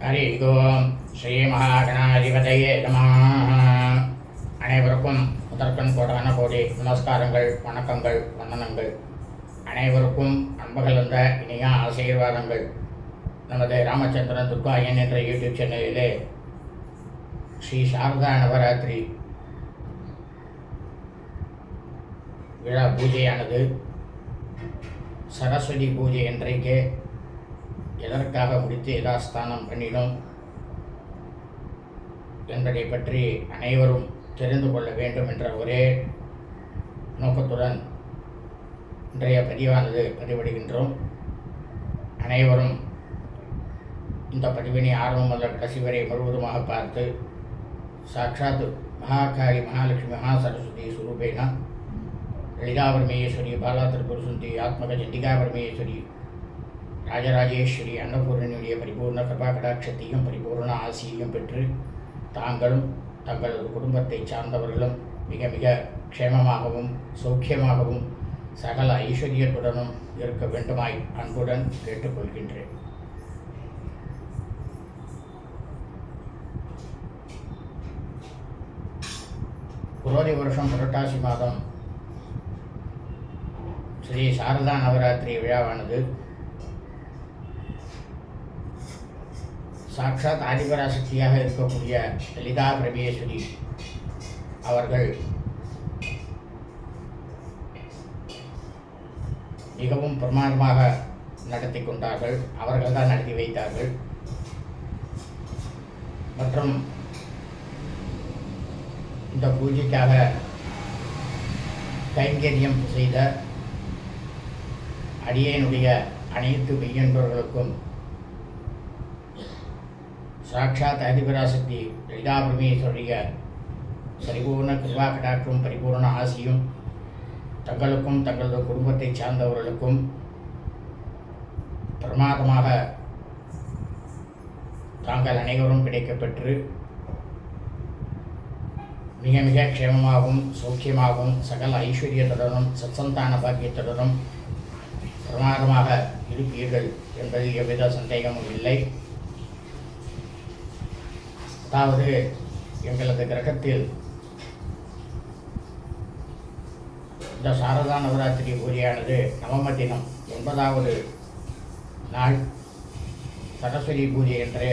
ஹரி ஓம் ஸ்ரீ மகாகணாதிபதையே நம அனைவருக்கும் முதற்கண் கோடான கோடி நமஸ்காரங்கள் வணக்கங்கள் வந்தனங்கள்। அனைவருக்கும் அன்பகலந்த இனிய ஆசீர்வாதங்கள். நமது ராமச்சந்திரன் துர்காயன் என்ற யூடியூப் சேனலிலே ஸ்ரீ சாரதா நவராத்திரி விழா பூஜையானது. சரஸ்வதி பூஜை இன்றைக்கு எதற்காக முடித்து யதாஸ்தானம் பண்ணினோம் என்பதை பற்றி அனைவரும் தெரிந்து கொள்ள வேண்டும் என்ற ஒரே நோக்கத்துடன் இன்றைய பதிவானது பதிவிடுகின்றோம். அனைவரும் இந்த பதிவினை ஆரம்பம் முதல் கடைசி வரை முழுவதுமாக பார்த்து சாட்சாத் மகாகாளி மகாலட்சுமி மகா சரஸ்வதி சுரூபேனா லலிதாபரமேஸ்வரி பாலா திருப்புரசுந்தி ஆத்மக சண்டிகாபரமேஸ்வரி ராஜராஜேஸ்வரி அன்னபூரனுடைய பரிபூர்ண கிருபா கடாட்சத்தையும் பரிபூர்ண ஆசியையும் பெற்று தாங்களும் தங்களது குடும்பத்தை சார்ந்தவர்களும் மிக மிக க்ஷேமமாகவும் சௌக்கியமாகவும் சகல ஐஸ்வர்யத்துடனும் இருக்க வேண்டுமாய் அன்புடன் கேட்டுக்கொள்கின்றேன். புரோதி வருஷம் புரட்டாசி மாதம் ஸ்ரீ சாரதா நவராத்திரி விழாவானது சாட்சாத் ஆதிபராசக்தியாக இருக்கக்கூடிய லலிதா பிரபேஸ்வரி அவர்கள் மிகவும் பிரமாதமாக நடத்தி கொண்டார்கள். அவர்கள் தான் நடத்தி வைத்தார்கள். மற்றும் இந்த பூஜைக்காக கைங்கரியம் செய்த அடியனுடைய அனைத்து மெய்யன்பர்களுக்கும் சாட்சாத் அதிபராசக்தி லலிதா பரமேஸ்வரிய பரிபூர்ண கிருபா கடாற்றும் பரிபூர்ண ஆசியும் தங்களுக்கும் தங்களது குடும்பத்தை சார்ந்தவர்களுக்கும் பிரமாதமாக தாங்கள் அனைவரும் கிடைக்கப்பெற்று மிக மிக க்ஷேமமாகவும் சௌக்கியமாகவும் சகல ஐஸ்வர்யத்துடனும் சத்சந்தான பாக்கியத்துடனும் பிரமாதமாக இருப்பீர்கள் என்பதில் எவ்வித சந்தேகமும் இல்லை. அதாவது எங்களது கிரகத்தில் இந்த சாரதா நவராத்திரி பூஜையானது நவம தினம் ஒன்பதாவது நாள் சரஸ்வதி பூஜை என்று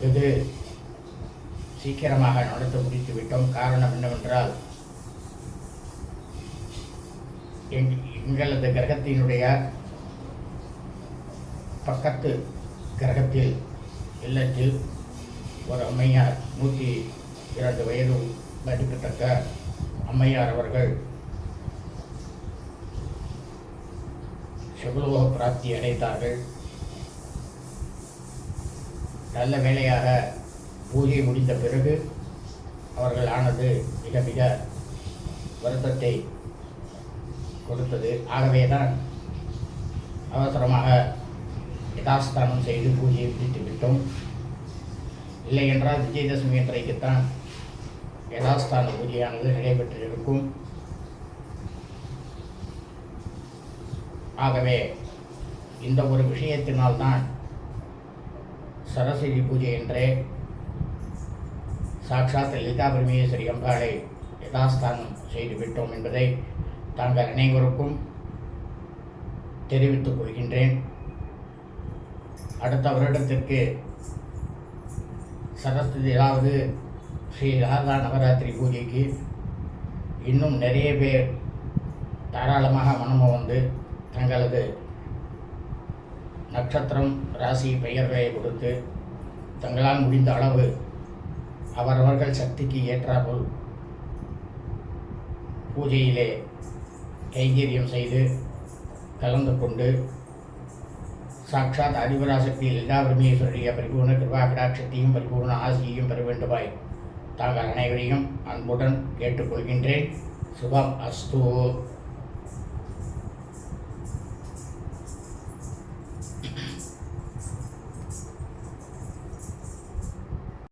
இது சீக்கிரமாக நடத்த முடித்து விட்டோம். காரணம் என்னவென்றால் எங் எங்களது கிரகத்தினுடைய பக்கத்து கிரகத்தில் இல்லத்தில் ஒரு அம்மையார் நூற்றி இரண்டு வயது மதிக்கத்தக்க அம்மையார் அவர்கள் சுகலோக பிராப்தி அடைந்தார்கள். நல்ல வேளையாக பூஜை முடிந்த பிறகு அவர்கள் ஆனது மிக மிக வருத்தத்தை கொடுத்தது. ஆகவே தான் அவசரமாக யதாஸ்தானம் செய்து பூஜையை பிடித்து விட்டோம் இல்லை என்றால் விஜயதசமி அன்றைக்குத்தான் யதாஸ்தான பூஜையானது நடைபெற்றிருக்கும். ஆகவே இந்த ஒரு விஷயத்தினால்தான் சரஸ்வதி பூஜை என்றே சாட்சாத் லலிதா பிரமேஸ்வரி அம்பாளை யதாஸ்தானம் செய்து விட்டோம் என்பதை தாங்கள் அனைவருக்கும் தெரிவித்துக் கொள்கின்றேன். அடுத்த வருடத்திற்கு சரஸ்வதி அதாவது ஸ்ரீ ராதா நவராத்திரி பூஜைக்கு இன்னும் நிறைய பேர் தாராளமாக மனம வந்து தங்களது நட்சத்திரம் ராசி பெயர்களை கொடுத்து தங்களால் முடிந்த அளவு அவரவர்கள் சக்திக்கு ஏற்றாபோல் பூஜையிலே கைங்கரியம் செய்து கலந்து கொண்டு சாட்சாத் ஆதிபராசக்தி லலிதா பரமேஸ்வரிய பரிபூர்ண கிருபா கடாட்சத்தையும் பரிபூர்ண ஆசியையும் பெற வேண்டுமாய் தாங்கள் அனைவரையும் அன்புடன் கேட்டுக்கொள்கின்றேன் சுபம் அஸ்து